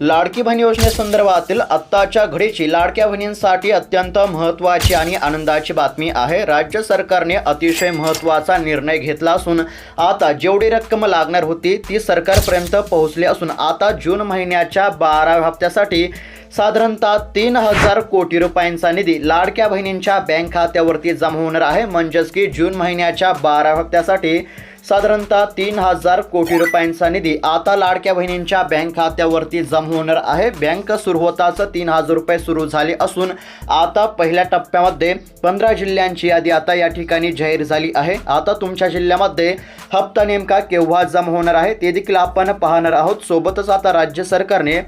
लाडकी बहीण योजनेसंदर्भातील आत्ताच्या घडीची लाडक्या बहिणींसाठी अत्यंत महत्त्वाची आणि आनंदाची बातमी आहे. राज्य सरकारने अतिशय महत्त्वाचा निर्णय घेतला असून आता जेवढी रक्कम लागणार होती ती सरकारपर्यंत पोहोचली असून आता जून महिन्याच्या बाराव्या हप्त्यासाठी साधारणतः तीन हजार कोटी रुपयांचा निधी लाडक्या बहिणींच्या बँक खात्यावरती जमा होणार आहे. म्हणजेच की जून महिन्याच्या बाराव्या हप्त्यासाठी साधारणतः तीन हजार कोटी रुपयांचा निधी आता लाडक्या बहिणींच्या बँक खात्यावरती जमा होणार आहे. बँक सुरू होताच तीन हजार रुपये सुरू झाले असून आता पहिल्या टप्प्यामध्ये पंधरा जिल्ह्यांची यादी आता या ठिकाणी जाहीर झाली आहे. आता तुमच्या जिल्ह्यामध्ये हप्ता नेमका केव्हा जमा होणार आहे ते देखील आपण पाहणार आहोत. सोबतच आता राज्य सरकारने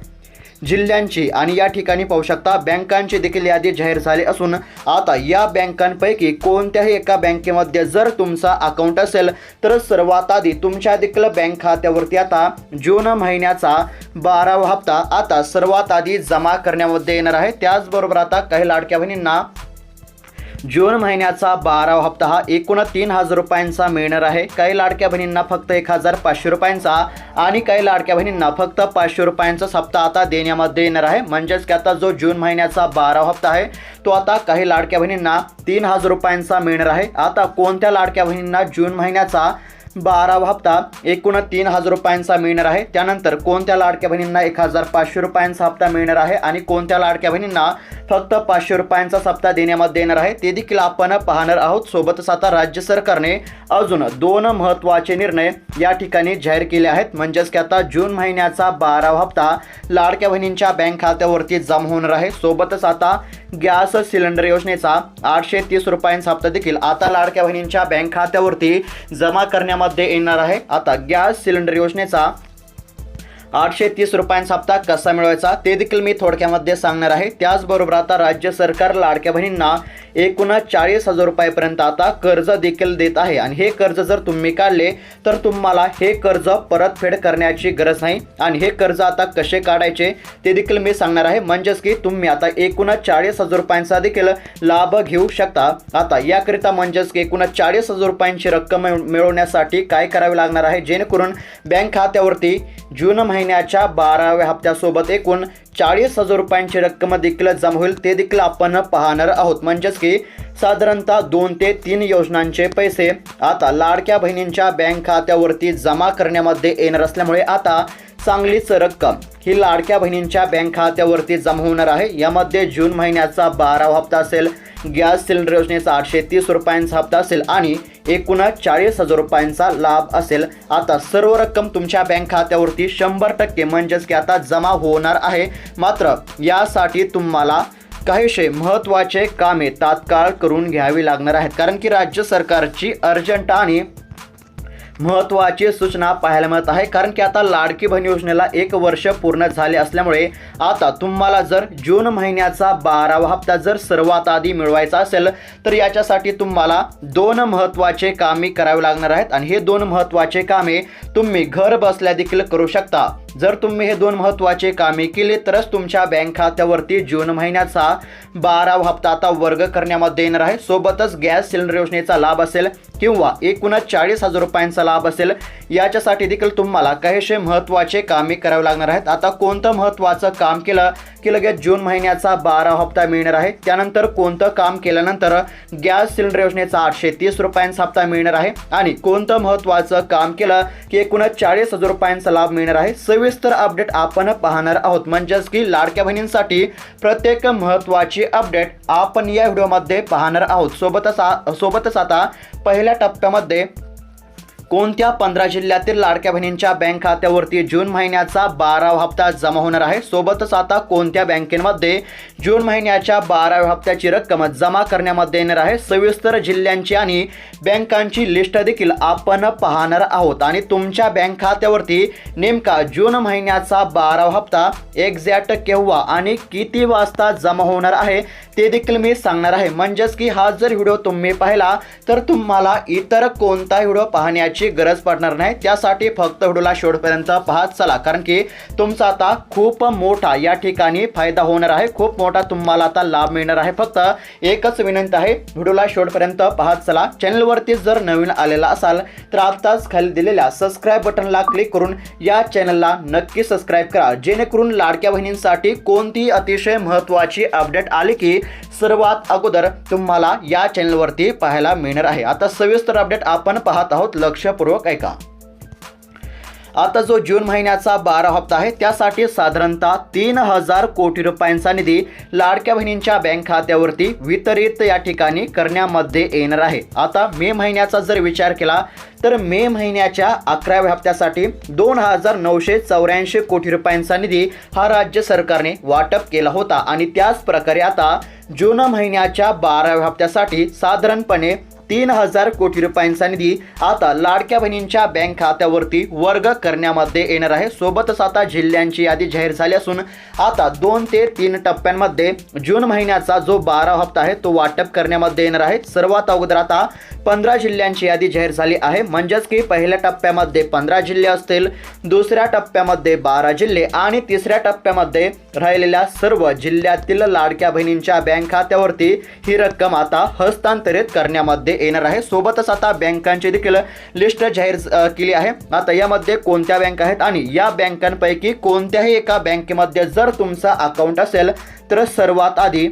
जिल्ह्यांची आणि या ठिकाणी पाहू शकता बँकांची देखील यादी जाहीर झाली असून आता या बँकांपैकी कोणत्याही एका बँकेमध्ये जर तुमचा अकाउंट असेल तर सर्वात आधी तुमच्या देखील बँक खात्यावरती आता जून महिन्याचा बारावा हप्ता आता सर्वात आधी जमा करण्यामध्ये येणार आहे. त्याचबरोबर आता काही लाडक्या बहिणींना जून महिन्याचा बारावा हप्ता हा एकूण तीन हजार रुपयांचा मिळणार आहे. काही लाडक्या बहिणींना फक्त एक हजार पाचशे रुपयांचा आणि काही लाडक्या बहिणींना फक्त पाचशे रुपयांचाच हप्ता आता देण्यामध्ये येणार आहे. म्हणजेच की आता जो जून महिन्याचा बारावा हप्ता आहे तो आता काही लाडक्या बहिणींना तीन हजार रुपयांचा मिळणार आहे. आता कोणत्या लाडक्या बहिणींना जून महिन्याचा बारावा हप्ता एकूण तीन हजार रुपयांचा मिळणार आहे. त्यानंतर कोणत्या लाडक्या बहिणींना एक हजार पाचशे रुपयांचा हप्ता मिळणार आहे आणि कोणत्या लाडक्या बहिणींना फक्त पाचशे रुपयांचा हप्ता देण्यामध्ये येणार आहे ते देखील आपण पाहणार आहोत. सोबतच आता राज्य सरकारने अजून दोन महत्त्वाचे निर्णय या ठिकाणी जाहीर केले आहेत. म्हणजेच की आता जून महिन्याचा बारावा हप्ता लाडक्या बहिणींच्या बँक खात्यावरती जमा होणार आहे. सोबतच आता गॅस सिलेंडर योजनेचा आठशे तीस रुपयांचा हप्ता देखील आता लाडक्या बहिणींच्या बँक खात्यावरती जमा करण्या करण्यामध्ये येणार आहे. आता गॅस सिलेंडर योजनेचा आठशे तीस रुपयांचा हप्ता कसा मिळवायचा ते देखील मी थोडक्यामध्ये सांगणार आहे. त्याचबरोबर आता राज्य सरकार लाडक्या बहिणींना एकूण चाळीस हजार रुपयापर्यंत आता कर्ज देखील देत आहे. आणि हे कर्ज जर तुम्ही काढले तर तुम्हाला हे कर्ज परतफेड करण्याची गरज नाही. आणि हे कर्ज आता कसे काढायचे ते देखील मी सांगणार आहे. म्हणजेच की तुम्ही आता एकूण चाळीस हजार रुपयांचा देखील लाभ घेऊ शकता. आता याकरिता म्हणजेच की एकूण चाळीस हजार रुपयांची रक्कम मिळवण्यासाठी काय करावे लागणार आहे? जेणेकरून बँक खात्यावरती जून महिन्याच्या बाराव्या हप्त्यासोबत एकूण चाळीस हजार रुपयांची रक्कम देखील जमा होईल. ते देखील आपण पाहणार आहोत. म्हणजेच की साधारणतः दोन ते तीन योजनांचे पैसे आता लाडक्या बहिणींच्या बँक खात्यावरती जमा करण्यामध्ये येणार असल्यामुळे आता चांगलीच रक्कम ही लाडक्या बहिणींच्या बँक खात्यावरती जमा होणार आहे. यामध्ये जून महिन्याचा बारावा हप्ता असेल गॅस सिलेंडर योजनेचा आठशे तीस रुपयांचा हप्ता असेल आणि एकूण चाळीस हजार रुपयांचा लाभ असेल. आता सर्व रक्कम तुमच्या बँक खात्यावरती शंभर टक्के म्हणजेच की आता जमा होणार आहे. मात्र यासाठी तुम्हाला काहीशे महत्त्वाचे कामे तात्काळ करून घ्यावी लागणार आहेत. कारण की राज्य सरकारची अर्जंट आणि महत्त्वाची सूचना पाहायला मिळत आहे. कारण की आता लाडकी बहीण योजनेला एक वर्ष पूर्ण झाले असल्यामुळे आता तुम्हाला जर जून महिन्याचा बारावा हप्ता जर सर्वात आधी मिळवायचा असेल तर याच्यासाठी तुम्हाला दोन महत्त्वाचे कामे करावे लागणार आहेत. आणि हे दोन महत्त्वाचे कामे तुम्ही घर बसल्या देखील करू शकता. जर तुम्ही हे दोन महत्त्वाचे कामे केले तरच तुमच्या बँक खात्यावरती जून महिन्याचा बारावा हप्ता आता वर्ग करण्यामध्ये येणार आहे. सोबतच गॅस सिलेंडर योजनेचा लाभ असेल किंवा एकूणच चाळीस हजार रुपयांचा लाभ असेल याच्यासाठी देखील तुम्हाला काहीशे महत्त्वाचे कामे करावे लागणार आहेत. आता कोणतं महत्त्वाचं काम केलं की लगेच जून महिन्याचा बारा हप्ता मिळणार आहे? त्यानंतर कोणतं काम केल्यानंतर गॅस सिलेंडर योजनेचा आठशे तीस रुपयांचा हप्ता मिळणार आहे? आणि कोणतं महत्त्वाचं काम केलं की एकूणच चाळीस हजार रुपयांचा लाभ मिळणार आहे? सविस्तर अपडेट आपण पाहणार आहोत. म्हणजेच की लाडक्या बहिणींसाठी प्रत्येक महत्त्वाची अपडेट आपण या व्हिडिओमध्ये पाहणार आहोत. सोबतच सोबतच आता पहिल्या टप्प्यामध्ये कोणत्या पंधरा जिल्ह्यातील लाडक्या बहिणींच्या बँक खात्यावरती जून महिन्याचा बारावा हप्ता जमा होणार आहे? सोबतच आता कोणत्या बँकेमध्ये जून महिन्याच्या बाराव्या हप्त्याची रक्कम जमा करण्यामध्ये येणार आहे? सविस्तर जिल्ह्यांची आणि बँकांची लिस्ट देखील आपण पाहणार आहोत. आणि तुमच्या बँक खात्यावरती नेमका जून महिन्याचा बारावा हप्ता एक्झॅक्ट केव्हा आणि किती वाजता जमा होणार आहे ते देखील मी सांगणार आहे. म्हणजेच की हा जर व्हिडिओ तुम्ही पाहिला तर तुम्हाला इतर कोणता व्हिडिओ पाहण्याची करण्याची गरज पडणार नाही. त्यासाठी फक्त व्हिडिओला शेवटपर्यंत पाहत चला. कारण की तुमचा आता खूप मोठा या ठिकाणी फायदा होणार आहे. खूप मोठा तुम्हाला आता लाभ मिळणार आहे. फक्त एकच विनंती आहे. व्हिडिओला शेवटपर्यंत पाहत चला. चॅनलवरती जर नवीन आलेला असाल तर आत्ताच खाली दिलेल्या सबस्क्राईब बटनला क्लिक करून या चॅनलला नक्की सबस्क्राईब करा. जेणेकरून लाडक्या बहिणींसाठी कोणती अतिशय महत्त्वाची अपडेट आली की सर्वात अगोदर तुम्हाला या चॅनलवरती पाहायला मिळणार आहे. आता सविस्तर अपडेट आपण पाहत आहोत. लक्षपूर्वक ऐका. आता जो जून महिन्याचा बारा हप्ता आहे त्यासाठी साधारणतः तीन हजार कोटी रुपयांचा निधी लाडक्या बहिणींच्या बँक खात्यावरती वितरित या ठिकाणी करण्यामध्ये येणार आहे. आता मे महिन्याचा जर विचार केला तर मे महिन्याच्या अकराव्या हप्त्यासाठी दोन हजार नऊशे चौऱ्याऐंशी कोटी रुपयांचा निधी हा राज्य सरकारने वाटप केला होता. आणि त्याच प्रकारे आता जून महिन्याच्या बाराव्या हप्त्यासाठी साधारणपणे तीन हजार कोटी रुपयांचा निधी आता लाडक्या बहिणींच्या बँक खात्यावरती वर्ग करण्यामध्ये येणार आहे. सोबतच आता जिल्ह्यांची यादी जाहीर झाली असून आता दोन ते तीन टप्प्यांमध्ये जून महिन्याचा जो बारा हप्ता आहे तो वाटप करण्यामध्ये येणार आहे. सर्वात अगोदर आता पंधरा जिल्ह्यांची यादी जाहीर झाली आहे. म्हणजेच की पहिल्या टप्प्यामध्ये पंधरा जिल्हे असतील दुसऱ्या टप्प्यामध्ये बारा जिल्हे आणि तिसऱ्या टप्प्यामध्ये राहिलेल्या सर्व जिल्ह्यातील लाडक्या बहिणींच्या बँक खात्यावरती ही रक्कम आता हस्तांतरित करण्यामध्ये येणार आहे. सोबतच आता बँकांची देखील लिस्ट जाहीर केली आहे. आता यामध्ये कोणत्या बँक आहेत आणि या बँकांपैकी कोणत्याही एका बँकेमध्ये जर तुमचा अकाउंट असेल तर सर्वात आधी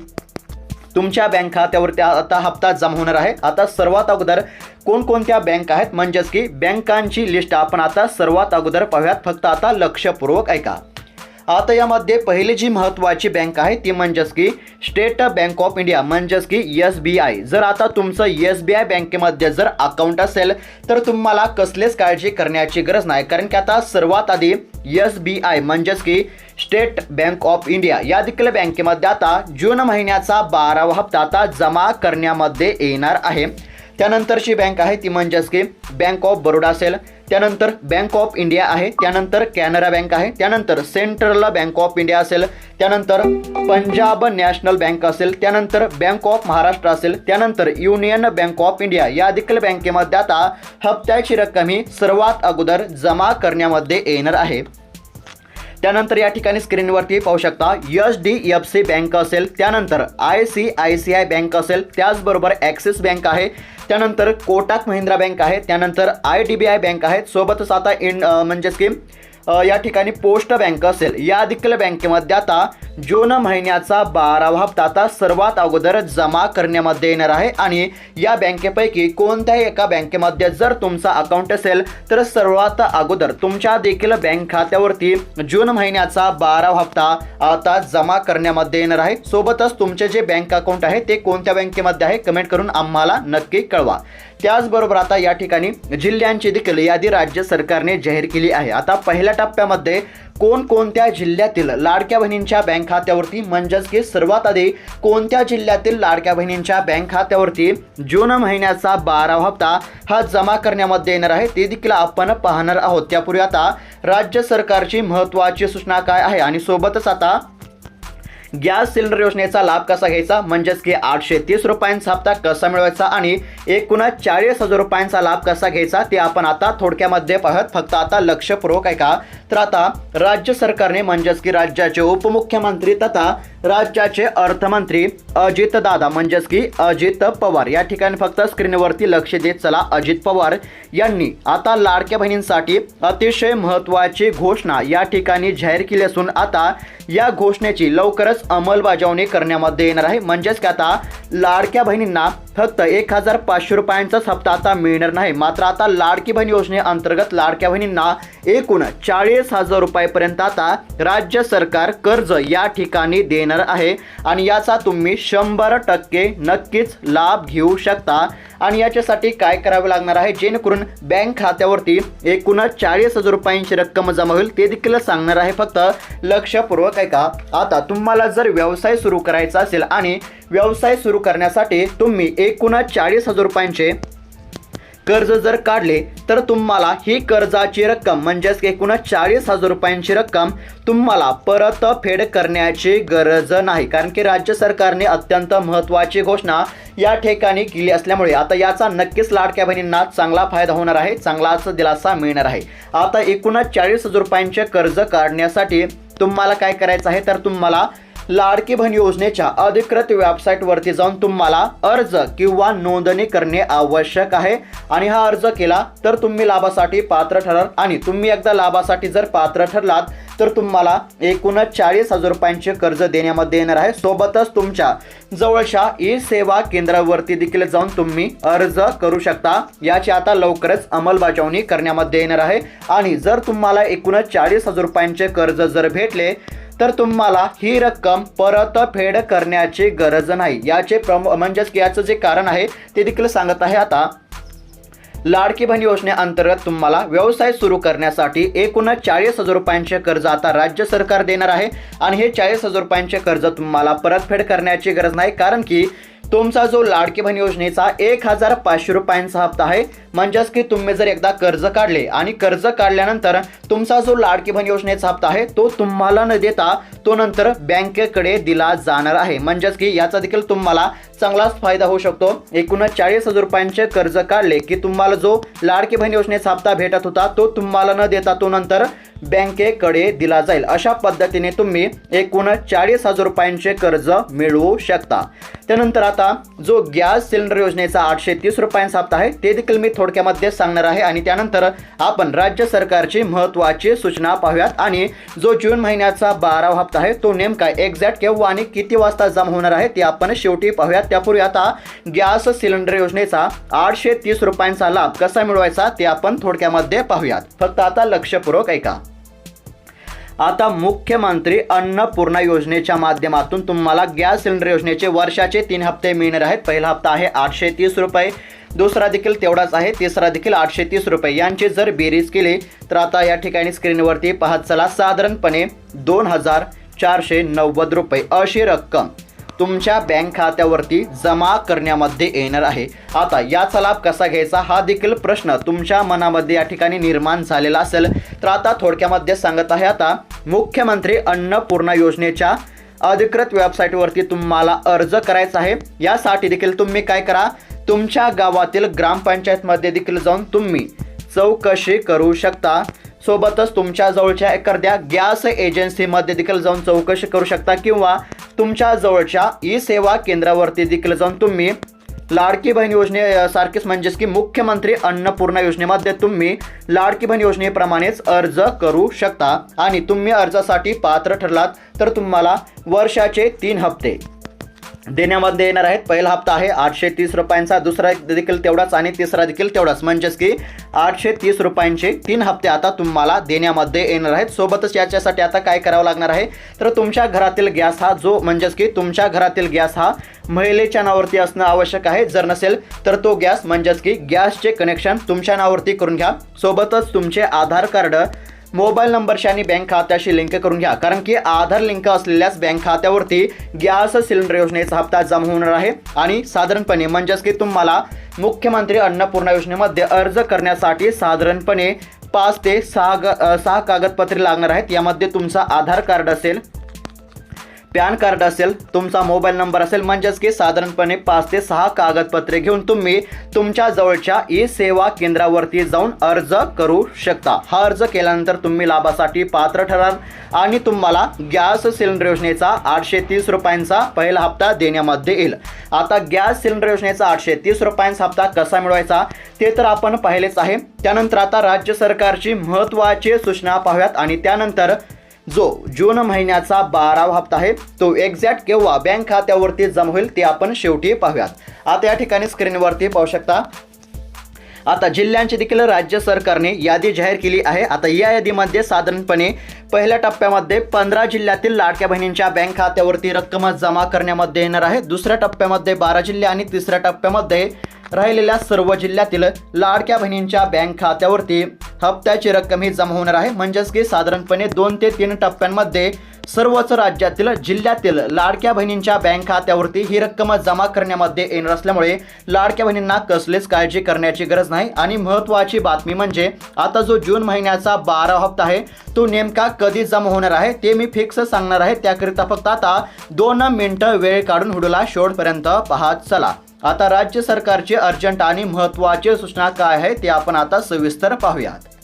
तुमच्या बँक खात्यावरती आता हप्ता जमा होणार आहे. आता सर्वात अगोदर कोणकोणत्या बँक आहेत? म्हणजेच की बँकांची लिस्ट आपण आता सर्वात अगोदर पाहूयात. फक्त आता लक्षपूर्वक ऐका. आता यामध्ये पहिली जी महत्त्वाची बँक आहे ती म्हणजेच की स्टेट बँक ऑफ इंडिया म्हणजेच की एस बी आय जर आता तुमचं एस बी आय बँकेमध्ये जर अकाउंट असेल तर तुम्हाला कसलेच काळजी करण्याची गरज नाही. कारण की आता सर्वात आधी एस बी आय म्हणजेच की स्टेट बँक ऑफ इंडिया या देखील बँकेमध्ये आता जून महिन्याचा बारावा हप्ता आता जमा करण्यामध्ये येणार आहे. त्यानंतरची बँक आहे ती म्हणजेच की बँक ऑफ बरोडा असेल. त्यानंतर बँक ऑफ इंडिया आहे. त्यानंतर कॅनरा बँक आहे. त्यानंतर सेंट्रल बँक ऑफ इंडिया असेल. त्यानंतर पंजाब नॅशनल बँक असेल. त्यानंतर बँक ऑफ महाराष्ट्र असेल. त्यानंतर युनियन बँक ऑफ इंडिया या देखील बँकेमध्ये आता हप्त्याची रक्कम ही सर्वात अगोदर जमा करण्यामध्ये येणार आहे. त्यानंतर या ठिकाणी स्क्रीनवरती पाहू शकता H D F C bank असेल त्यानंतर I C I C I bank असेल त्याचबरोबर ॲक्सिस बँक आहे त्यानंतर कोटाक महिंद्रा बँक आहे त्यानंतर I D B I bank आहेत सोबतच आता इन म्हणजेच की या ठिकाणी पोस्ट बँक असेल. या देखील बँकेमध्ये आता जून महिन्याचा बारावा हप्ता आता सर्वात अगोदर जमा करण्यामध्ये येणार आहे आणि या बँकेपैकी कोणत्याही एका बँकेमध्ये जर तुमचा अकाउंट असेल तर सर्वात अगोदर तुमच्या देखील बँक खात्यावरती जून महिन्याचा बारावा हप्ता आता जमा करण्यामध्ये येणार आहे. सोबतच तुमचे जे बँक अकाउंट आहे ते कोणत्या बँकेमध्ये आहे कमेंट करून आम्हाला नक्की कळवा. त्याचबरोबर आता या ठिकाणी जिल्ह्यांची देखील यादी राज्य सरकारने जाहीर केली आहे. आता पहिल्या टप्प्यामध्ये कोणकोणत्या जिल्ह्यातील लाडक्या बहिणींच्या बँक खात्यावरती म्हणजेच की सर्वात आधी कोणत्या जिल्ह्यातील लाडक्या बहिणींच्या बँक खात्यावरती जून महिन्याचा बारावा हप्ता हा जमा करण्यामध्ये येणार आहे ते देखील आपण पाहणार आहोत. त्यापूर्वी आता राज्य सरकारची महत्त्वाची सूचना काय आहे? आणि सोबतच आता गॅस सिलेंडर योजनेचा लाभ कसा घ्यायचा? म्हणजेच की आठशे तीस रुपयांचा हप्ता कसा मिळवायचा आणि एकूणच चाळीस हजार रुपयांचा लाभ कसा घ्यायचा? ते आपण आता थोडक्यामध्ये पाहत फक्त आता लक्षपूर्वक आहे का तर आता राज्य सरकारने म्हणजेच की राज्याचे उपमुख्यमंत्री तथा राज्याचे अर्थमंत्री अजित दादा म्हणजेच की अजित पवार या ठिकाणी फक्त स्क्रीनवरती लक्ष देत चला अजित पवार यांनी. आता लाडक्या बहिणींसाठी अतिशय महत्त्वाची घोषणा या ठिकाणी जाहीर केली असून आता या घोषणेची लवकरच अंमलबजावणी करण्यामध्ये येणार आहे. म्हणजेच की आता लाडक्या बहिणींना फक्त एक हजार पाचशे रुपयांचाच हप्ता आता मिळणार नाही. मात्र आता लाडकी बहीण योजनेअंतर्गत लाडक्या बहिणींना एकूण चाळीस हजार रुपयापर्यंत आता राज्य सरकार कर्ज या ठिकाणी देणार आहे. आणि याचा तुम्ही शंभर टक्के नक्कीच लाभ घेऊ शकता. आणि याच्यासाठी काय करावे लागणार आहे? जेणेकरून बँक खात्यावरती एकूणच चाळीस हजार रुपयांची रक्कम जमा होईल. ते देखील सांगणार आहे फक्त लक्षपूर्वक ऐका. आता तुम्हाला जर व्यवसाय सुरू करायचा असेल आणि व्यवसाय सुरू करण्यासाठी तुम्ही एकूणच चाळीस हजार रुपयांचे कर्ज जर काढले तर तुम्हाला ही कर्जाची रक्कम म्हणजेच एकूणच चाळीस हजार रुपयांची रक्कम तुम्हाला परत फेड करण्याची गरज नाही. कारण की राज्य सरकारने अत्यंत महत्त्वाची घोषणा या ठिकाणी केली असल्यामुळे आता याचा नक्कीच लाडक्या बहिणींना चांगला फायदा होणार आहे चांगलाच दिलासा मिळणार आहे. आता एकूणच चाळीस हजार रुपयांचे कर्ज काढण्यासाठी तुम्हाला काय करायचं आहे? तर तुम्हाला लाडकी बहीण योजनेच्या अधिकृत वेबसाईटवरती जाऊन तुम्हाला अर्ज किंवा नोंदणी करणे आवश्यक आहे. आणि हा अर्ज केला तर तुम्ही लाभासाठी पात्र ठराल. आणि तुम्ही एकदा लाभासाठी जर पात्र ठरलात तर तुम्हाला एकूणच चाळीस हजार रुपयांचे कर्ज देण्यामध्ये येणार आहे. सोबतच तुमच्या जवळच्या ई सेवा केंद्रावरती देखील जाऊन तुम्ही अर्ज करू शकता. याची आता लवकरच अंमलबजावणी करण्यामध्ये येणार आहे. आणि जर तुम्हाला एकूणच चाळीस हजार रुपयांचे कर्ज जर भेटले तर तुम्हाला ही रक्कम परत फेड करण्याची गरज नाही. याचे प्रम म्हणजेच याचं जे कारण आहे ते देखील सांगत आहे आता. लाडकी बहीण योजनेअंतर्गत तुम्हाला व्यवसाय सुरू करण्यासाठी एकूणच चाळीस हजार रुपयांचे कर्ज आता राज्य सरकार देणार आहे. आणि हे चाळीस हजार रुपयांचे कर्ज तुम्हाला परतफेड करण्याची गरज नाही कारण की तुमचा जो लाडकी बहीण योजनेचा एक हजार पाचशे रुपयांचा हप्ता आहे म्हणजेच की तुम्ही जर एकदा कर्ज काढले आणि कर्ज काढल्यानंतर तुमचा जो लाडकी बहीण योजनेचा हप्ता आहे तो तुम्हाला न देता तो नंतर बँकेकडे दिला जाणार आहे. म्हणजेच की याचा देखील तुम्हाला चांगलाच फायदा होऊ शकतो. एकूणच चाळीस हजार रुपयांचे कर्ज काढले की तुम्हाला जो लाडकी बहीण योजनेचा हप्ता भेटत होता तो तुम्हाला न देता तो नंतर बँकेकडे दिला जाईल. अशा पद्धतीने तुम्ही एकूण चाळीस हजार रुपयांचे कर्ज मिळवू शकता. त्यानंतर आता आता जो गॅस सिलेंडर योजनेचा आठशे तीस रुपयांचा हप्ता आहे ते देखील मी थोडक्यामध्ये सांगणार आहे आणि त्यानंतर आपण राज्य सरकारची महत्त्वाची सूचना पाहूयात आणि जो जून महिन्याचा बारावा हप्ता आहे तो नेमका एक्झॅक्ट केव्हा आणि किती वाजता जमा होणार आहे ते आपण शेवटी पाहूयात. त्यापूर्वी आता गॅस सिलेंडर योजनेचा आठशे तीस रुपयांचा लाभ कसा मिळवायचा ते आपण थोडक्यामध्ये पाहूयात. फक्त आता लक्षपूर्वक ऐका. आता मुख्यमंत्री अन्नपूर्णा योजनेच्या माध्यमातून तुम्हाला गॅस सिलेंडर योजनेचे वर्षाचे तीन हप्ते मिळणार आहेत. पहिला हप्ता आहे आठशे तीस रुपये दुसरा देखील तेवढाच आहे तिसरा देखील आठशे तीस रुपये. यांची जर बेरीज केली तर आता या ठिकाणी स्क्रीनवरती पाहत चला. साधारणपणे दोन हजार चारशे नव्वद रुपये अशी रक्कम. तुमच्या बँक खात्यावरती जमा करण्यामध्ये येणार आहे. आता याचा लाभ कसा घ्यायचा? हा देखील प्रश्न तुमच्या मनामध्ये या ठिकाणी निर्माण झालेला असेल. तर आता थोडक्यामध्ये सांगत आहे आता मुख्यमंत्री अन्नपूर्णा योजनेच्या अधिकृत वेबसाईटवरती तुम्हाला अर्ज करायचा आहे. यासाठी देखील तुम्ही काय करा? तुमच्या गावातील ग्रामपंचायतमध्ये देखील जाऊन तुम्ही चौकशी करू शकता. सोबतच तुमच्या जवळच्या एखाद्या गॅस एजन्सीमध्ये देखील जाऊन चौकशी करू शकता किंवा तुमच्या जवळच्या ई सेवा केंद्रावरती देखील जाऊन तुम्ही लाडकी बहीण योजने सारखीच म्हणजेच की मुख्यमंत्री अन्नपूर्णा योजनेमध्ये तुम्ही लाडकी बहीण योजनेप्रमाणेच अर्ज करू शकता. आणि तुम्ही अर्जासाठी पात्र ठरलात तर तुम्हाला वर्षाचे तीन हप्ते. देण्यामध्ये येणार आहेत. पहिला हप्ता आहे आठशे तीस रुपयांचा दुसरा देखील तेवढाच आणि तिसरा देखील तेवढाच. म्हणजेच की आठशे तीस रुपयांचे तीन हप्ते आता तुम्हाला देण्यामध्ये येणार आहेत. सोबतच याच्यासाठी आता काय करावं लागणार आहे? तर तुमच्या घरातील गॅस हा जो म्हणजेच की तुमच्या घरातील गॅस हा महिलेच्या नावावरती असणं आवश्यक आहे. जर नसेल तर तो गॅस म्हणजेच की गॅसचे कनेक्शन तुमच्या नावावरती करून घ्या. सोबतच तुमचे आधार कार्ड मोबाईल नंबरशी आणि बँक खात्याशी लिंक करून घ्या. कारण की आधार लिंक असलेल्याच बँक खात्यावरती गॅस सिलेंडर योजनेचा हप्ता जमा होणार आहे. आणि साधारणपणे म्हणजेच की तुम्हाला मुख्यमंत्री अन्नपूर्णा योजनेमध्ये अर्ज करण्यासाठी साधारणपणे पाच ते सहा ग सहा कागदपत्रे लागणार आहेत. यामध्ये तुमचा आधार कार्ड असेल पॅन कार्ड असेल तुमचा मोबाईल नंबर असेल म्हणजेच की साधारणपणे पाच ते सहा कागदपत्रे घेऊन तुम्ही तुमच्या जवळच्या ई सेवा केंद्रावरती जाऊन अर्ज करू शकता. हा अर्ज केल्यानंतर तुम्ही लाभासाठी पात्र ठराल आणि तुम्हाला गॅस सिलेंडर योजनेचा आठशे तीस रुपयांचा पहिला हप्ता देण्यामध्ये येईल. आता गॅस सिलेंडर योजनेचा आठशे तीस रुपयांचा हप्ता कसा मिळवायचा ते तर आपण पाहिलेच आहे. त्यानंतर आता राज्य सरकारची महत्त्वाची सूचना पाहूयात आणि त्यानंतर जो जून महिन्याचा बारावा हप्ता आहे तो एक्झॅक्ट केव्हा बँक खात्यावरती जमा होईल ते आपण शेवटी पाहूयात. आता या ठिकाणी स्क्रीनवरती पाहू शकता. आता जिल्ह्यांची देखील राज्य सरकारने यादी जाहीर केली आहे. आता या यादीमध्ये साधारणपणे पहिल्या टप्प्यामध्ये पंधरा जिल्ह्यातील लाडक्या बहिणींच्या बँक खात्यावरती रक्कम जमा करण्यामध्ये येणार आहे. दुसऱ्या टप्प्यामध्ये बारा जिल्हे आणि तिसऱ्या टप्प्यामध्ये राहिलेल्या सर्व जिल्ह्यातील लाडक्या बहिणींच्या बँक खात्यावरती हप्त्याची रक्कम ही जमा होणार आहे. म्हणजेच की साधारणपणे दोन ते तीन टप्प्यांमध्ये सर्वच राज्यातील जिल्ह्यातील लाडक्या बहिणींच्या बँक खात्यावरती ही रक्कम जमा करण्यामध्ये येणार असल्यामुळे लाडक्या बहिणींना कसलीच काळजी करण्याची गरज नाही. आणि महत्त्वाची बातमी म्हणजे आता जो जून महिन्याचा बारा हप्ता आहे तो नेमका कधी जमा होणार आहे ते मी फिक्स सांगणार आहे. त्याकरिता फक्त आता दोन मिनिटं वेळ काढून हुडूला शेवटपर्यंत पाहत चला. आता राज्य सरकारची अर्जंट आणि महत्त्वाची सूचना काय आहे ते आपण आता सविस्तर पाहूयात.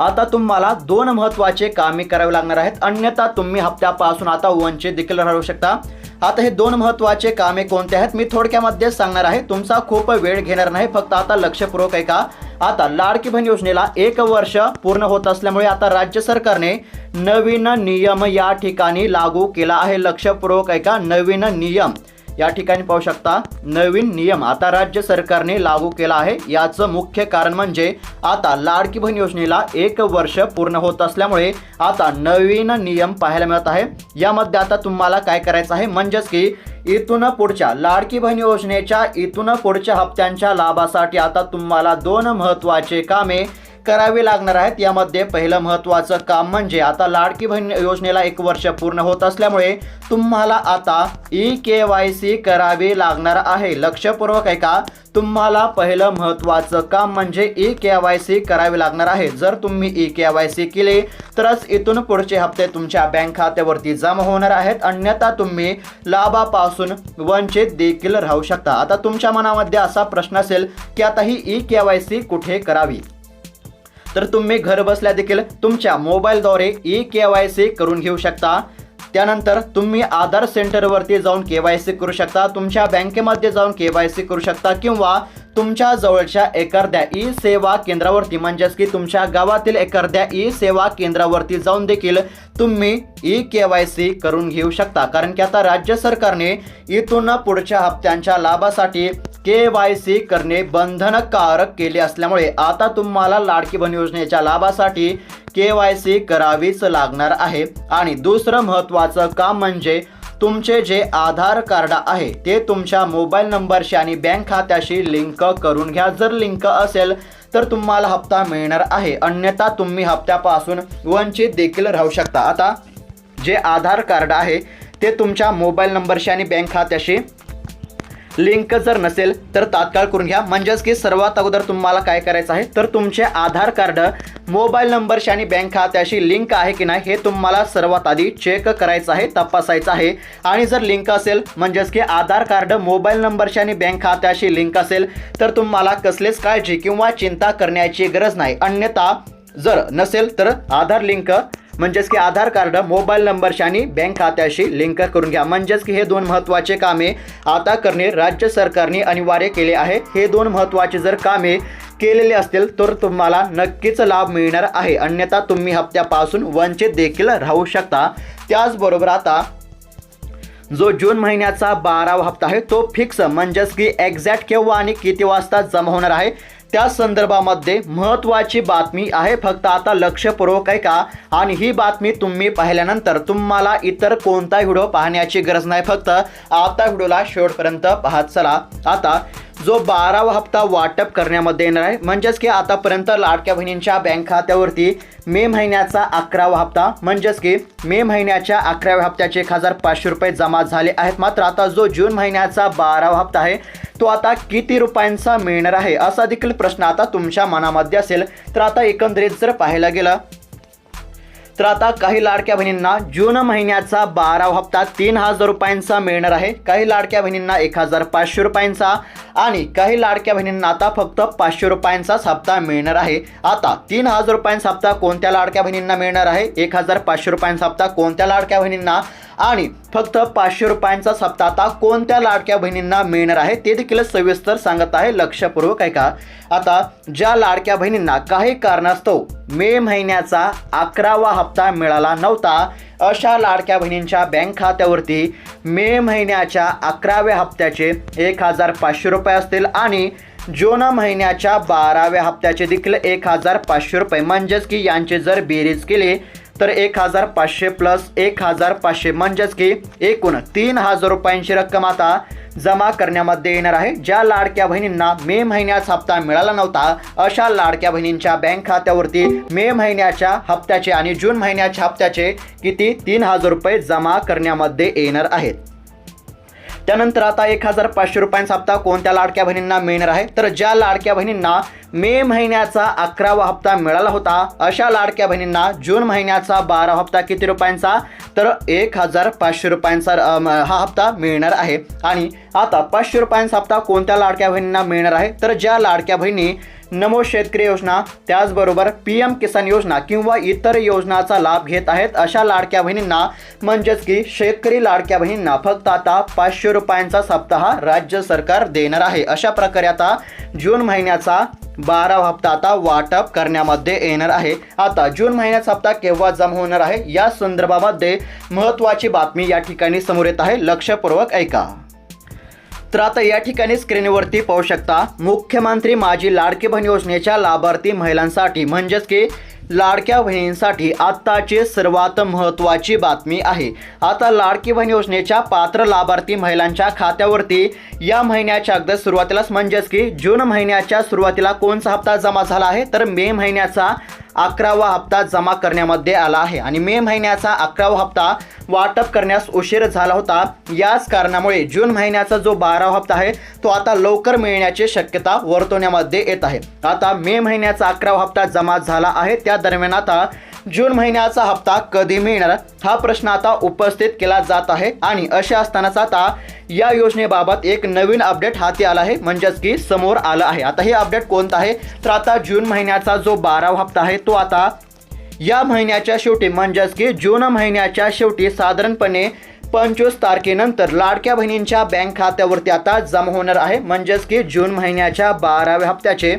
आता तुम्हाला दोन महत्त्वाचे कामे करावे लागणार आहेत. अन्यथा तुम्ही हप्त्यापासून आता वंचित देखील राहू शकता. आता हे दोन महत्त्वाचे कामे कोणते आहेत? मी थोडक्यामध्ये सांगणार आहे. तुमचा खूप वेळ घेणार नाही. फक्त आता लक्षपूर्वक आहे का आता लाडकी बहीण योजनेला एक वर्ष पूर्ण होत असल्यामुळे आता राज्य सरकारने नवीन नियम या ठिकाणी लागू केला आहे. लक्षपूर्वक आहे का नवीन नियम. या ठिकाणी पाहू शकता नवीन नियम आता राज्य सरकारने लागू केला आहे. याचं मुख्य कारण म्हणजे आता लाडकी बहीण योजनेला एक वर्ष पूर्ण होत असल्यामुळे आता नवीन नियम पाहायला मिळत आहे. यामध्ये आता तुम्हाला काय करायचं आहे? म्हणजेच की इथून पुढच्या लाडकी बहीण योजनेच्या इथून पुढच्या हप्त्यांच्या लाभासाठी आता तुम्हाला दोन महत्त्वाचे कामे करावे लागणार आहेत. यामध्ये पहिलं महत्त्वाचं काम म्हणजे आता लाडकी बहीण योजनेला एक वर्ष पूर्ण होत असल्यामुळे तुम्हाला आता ई के वाय सी करावी लागणार आहे. लक्षपूर्वक आहे का तुम्हाला पहिलं महत्त्वाचं काम म्हणजे ई के वाय सी करावी लागणार आहे. जर तुम्ही ई के वाय सी केले तरच इथून पुढचे हप्ते तुमच्या बँक खात्यावरती जमा होणार आहेत. अन्यथा तुम्ही लाभापासून वंचित देखील राहू शकता. आता तुमच्या मनामध्ये असा प्रश्न असेल की आता ही ई के वाय सी कुठे करावी? तर तुम्ही घर बसल्या देखील तुमच्या मोबाईलद्वारे ई के वाय सी करून घेऊ शकता. त्यानंतर तुम्ही आधार सेंटरवरती जाऊन के वाय सी करू शकता तुमच्या बँकेमध्ये जाऊन के वाय सी करू शकता किंवा तुमच्या जवळच्या एखाद्या ई सेवा केंद्रावरती म्हणजेच की तुमच्या गावातील एखाद्या ई सेवा केंद्रावरती जाऊन देखील तुम्ही ई के वाय सी करून घेऊ शकता. कारण की आता राज्य सरकारने इथून पुढच्या हप्त्यांच्या लाभासाठी के वाय सी करणे बंधनकारक केले असल्यामुळे आता तुम्हाला लाडकी बहीण योजनेच्या लाभासाठी के वाय सी करावीच लागणार आहे. आणि दुसरं महत्त्वाचं काम म्हणजे तुमचे जे आधार कार्ड आहे ते तुमच्या मोबाईल नंबरशी आणि बँक खात्याशी लिंक करून घ्या. जर लिंक असेल तर तुम्हाला हप्ता मिळणार आहे. अन्यथा तुम्ही हप्त्यापासून वंचित देखील राहू शकता. आता जे आधार कार्ड आहे ते तुमच्या मोबाईल नंबरशी आणि बँक खात्याशी लिंक जर नसेल तर तात्काळ करून घ्या. म्हणजेच की सर्वात अगोदर तुम्हाला काय करायचं आहे? तर तुमचे आधार कार्ड मोबाईल नंबरशी आणि बँक खात्याशी लिंक आहे की नाही हे तुम्हाला सर्वात आधी चेक करायचं आहे तपासायचं आहे. आणि जर लिंक असेल म्हणजेच की आधार कार्ड मोबाईल नंबरशी आणि बँक खात्याशी लिंक असेल तर तुम्हाला कसलेच काळजी किंवा चिंता करण्याची गरज नाही. अन्यथा जर नसेल तर आधार लिंक म्हणजेच की आधार कार्ड मोबाईल नंबरशी आणि बँक खात्याशी लिंक करून घ्या. म्हणजेच की हे दोन महत्त्वाचे कामे आता करणे राज्य सरकारने अनिवार्य केले आहे हे दोन महत्त्वाचे जर कामे केलेले असतील तर तुम्हाला नक्कीच लाभ मिळणार आहे. अन्यथा तुम्ही हप्त्यापासून वंचित देखील राहू शकता. त्याचबरोबर आता जो जून महिन्याचा बारावा हप्ता आहे तो फिक्स म्हणजेच की एक्झॅक्ट केव्हा आणि किती वाजता जमा होणार आहे त्या संदर्भामध्ये महत्त्वाची बातमी आहे. फक्त आता लक्षपूर्वक आहे का आणि ही बातमी तुम्ही पाहिल्यानंतर तुम्हाला इतर कोणताही व्हिडिओ पाहण्याची गरज नाही. फक्त आता व्हिडिओला शेवटपर्यंत पाहत चला. आता जो बारावा हप्ता वाटप करण्यामध्ये येणार आहे. म्हणजेच की आतापर्यंत लाडक्या बहिणींच्या बँक खात्यावरती मे महिन्याचा अकरावा हप्ता म्हणजेच की मे महिन्याच्या अकराव्या हप्त्याचे एक हजार पाचशे रुपये जमा झाले आहेत. मात्र आता जो जून महिन्याचा बारावा हप्ता आहे तो आता किती रुपयांचा मिळणार आहे? असा देखील प्रश्न आता तुमच्या मनामध्ये असेल. तर आता एकंदरीत जर पाहायला गेलं तर आता काही लाडक्या बहिणींना जून महिन्याचा बारावा हप्ता तीन हजार रुपयांचा मिळणार आहे. काही लाडक्या बहिणींना एक हजार पाचशे रुपयांचा आणि काही लाडक्या बहिणींना आता फक्त पाचशे रुपयांचाच हप्ता मिळणार आहे. आता तीन हजार रुपयांचा हप्ता कोणत्या लाडक्या बहिणींना मिळणार आहे? एक हजार पाचशे रुपयांचा हप्ता कोणत्या लाडक्या बहिणींना आणि फक्त पाचशे रुपयांचाच हप्ता आता कोणत्या लाडक्या बहिणींना मिळणार आहे ते देखील सविस्तर सांगत आहे लक्षपूर्वक आहे का आता ज्या लाडक्या बहिणींना काही कारणास्तव मे महिन्याचा अकरावा हप्ता मिळाला नव्हता अशा लाडक्या बहिणींच्या बँक खात्यावरती मे महिन्याच्या अकराव्या हप्त्याचे एक हजार पाचशे रुपये असतील आणि जून महिन्याच्या बाराव्या हप्त्याचे देखील एक हजार पाचशे रुपये. म्हणजेच की यांचे जर बेरीज केले तर एक हजार पाचशे प्लस एक हजार पाचशे म्हणजेच की एकूण तीन हजार रुपयांची रक्कम आता जमा करण्यामध्ये येणार आहे. ज्या लाडक्या बहिणींना मे महिन्याचा हप्ता मिळाला नव्हता अशा लाडक्या बहिणींच्या बँक खात्यावरती मे महिन्याच्या हप्त्याचे आणि जून महिन्याच्या हप्त्याचे किती तीन हजार रुपये जमा करण्यामध्ये येणार आहेत. त्यानंतर आता एक हजार पाचशे रुपयांचा हप्ता कोणत्या लाडक्या बहिणींना मिळणार आहे? तर ज्या लाडक्या बहिणींना मे महिन्याचा अकरावा हप्ता मिळाला होता. अशा लाडक्या बहिणींना जून महिन्याचा बारा हप्ता किती रुपयांचा? तर एक हजार पाचशे रुपयांचा हा हप्ता मिळणार आहे. आणि आता पाचशे रुपयांचा हप्ता कोणत्या लाडक्या बहिणींना मिळणार आहे? तर ज्या लाडक्या बहिणी नमो शेतकरी योजना त्याचबरोबर पी एम किसान योजना किंवा इतर योजनाचा लाभ घेत आहेत अशा लाडक्या बहिणींना म्हणजेच की शेतकरी लाडक्या बहिणींना फक्त आता पाचशे रुपयांचा सप्ताह राज्य सरकार देणार आहे. अशा प्रकारे आता जून महिन्याचा बारा हप्ता आता वाटप करण्यामध्ये येणार आहे. आता जून महिन्याचा हप्ता केव्हा जमा होणार आहे? या संदर्भामध्ये महत्त्वाची बातमी या ठिकाणी समोर येत आहे. लक्षपूर्वक ऐका. तर आता या ठिकाणी स्क्रीनवरती पाहू शकता मुख्यमंत्री माझी लाडकी बहीण योजनेच्या लाभार्थी महिलांसाठी म्हणजेच की लाडक्या बहिणींसाठी आत्ताची सर्वात महत्त्वाची बातमी आहे. आता लाडकी बहीण योजनेच्या पात्र लाभार्थी महिलांच्या खात्यावरती या महिन्याच्या अगदी सुरुवातीलाच म्हणजेच की जून महिन्याच्या सुरुवातीला कोणचा हप्ता जमा झाला आहे? तर मे महिन्याचा अकरावा हप्ता जमा करण्यामध्ये आला आहे. आणि मे महिन्याचा अकरावा हप्ता वाटप करण्यास उशीर झाला होता. याच कारणामुळे जून महिन्याचा जो बारावा हप्ता आहे तो आता लवकर मिळण्याची शक्यता वर्तवण्यामध्ये येत आहे. आता मे महिन्याचा अकरावा हप्ता जमा झाला आहे. त्या दरम्यान आता जून महिन्याचा हप्ता कधी मिळणार? हा प्रश्न आता उपस्थित केला जात आहे आणि असे असतानाच आता या योजनेबाबत एक नवीन अपडेट हाती आला आहे. म्हणजेच की समोर आलं आहे. आता हे अपडेट कोणतं आहे? तर आता जून महिन्याचा जो बारावा हप्ता आहे तो आता या महिन्याच्या शेवटी म्हणजेच की जून महिन्याच्या शेवटी साधारणपणे पंचवीस तारखेनंतर लाडक्या बहिणींच्या बँक खात्यावरती आता जमा होणार आहे. म्हणजेच की जून महिन्याच्या बाराव्या हप्त्याचे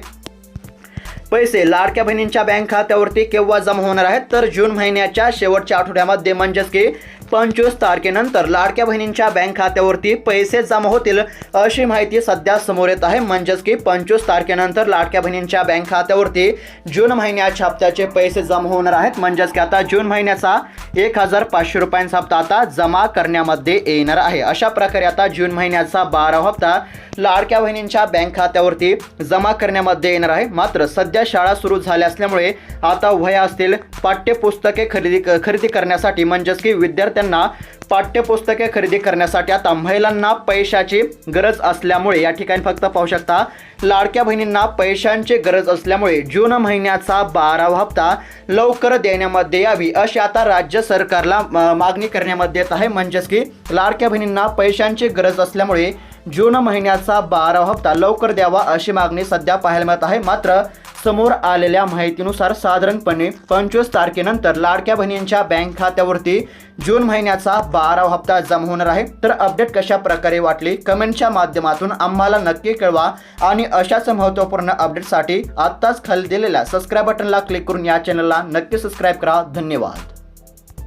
पैसे लाडक्या बहिणींच्या बँक खात्यावरती केव्हा जमा होणार आहेत? तर जून महिन्याच्या शेवटच्या आठवड्यामध्ये म्हणजेच की पंचवीस तारखेनंतर लाडक्या बहिणींच्या बँक खात्यावरती पैसे जमा होतील अशी माहिती सध्या समोर येत आहे. म्हणजेच की पंचवीस तारखेनंतर लाडक्या बहिणींच्या बँक खात्यावरती जून महिन्याच्या हप्त्याचे पैसे जमा होणार आहेत. म्हणजेच की आता जून महिन्याचा एक हजार पाचशे रुपयांचा हप्ता आता जमा करण्यामध्ये येणार आहे. अशा प्रकारे आता जून महिन्याचा बारा हप्ता लाडक्या बहिणींच्या बँक खात्यावरती जमा करण्यामध्ये येणार आहे. मात्र सध्या शाळा सुरू झाल्या असल्यामुळे आता वह्या असतील पाठ्यपुस्तके खरेदी खरेदी करण्यासाठी म्हणजेच की विद्यार्थ्यांना पाठ्यपुस्तके खरेदी करण्यासाठी आता महिलांना पैशाची गरज असल्यामुळे या ठिकाणी फक्त पाहू शकता लाडक्या बहिणींना पैशांची गरज असल्यामुळे जून महिन्याचा बारावा हप्ता लवकर देण्यामध्ये यावी अशी आता राज्य सरकारला मागणी करण्यामध्ये येत आहे. म्हणजेच की लाडक्या बहिणींना पैशांची गरज असल्यामुळे जून महिन्याचा बारावा हप्ता लवकर द्यावा अशी मागणी सध्या पाहायला मिळत आहे. मात्र समोर आलेल्या माहितीनुसार साधारणपणे पंचवीस तारखेनंतर लाडक्या बहिणींच्या बँक खात्यावरती जून महिन्याचा बारावा हप्ता जमा होणार आहे. तर अपडेट कशा प्रकारे वाटली? कमेंटच्या माध्यमातून आम्हाला नक्की कळवा आणि अशाच महत्त्वपूर्ण अपडेटसाठी आत्ताच खाली दिलेल्या सबस्क्राईब बटनला क्लिक करून या चॅनलला नक्की सबस्क्राईब करा. धन्यवाद.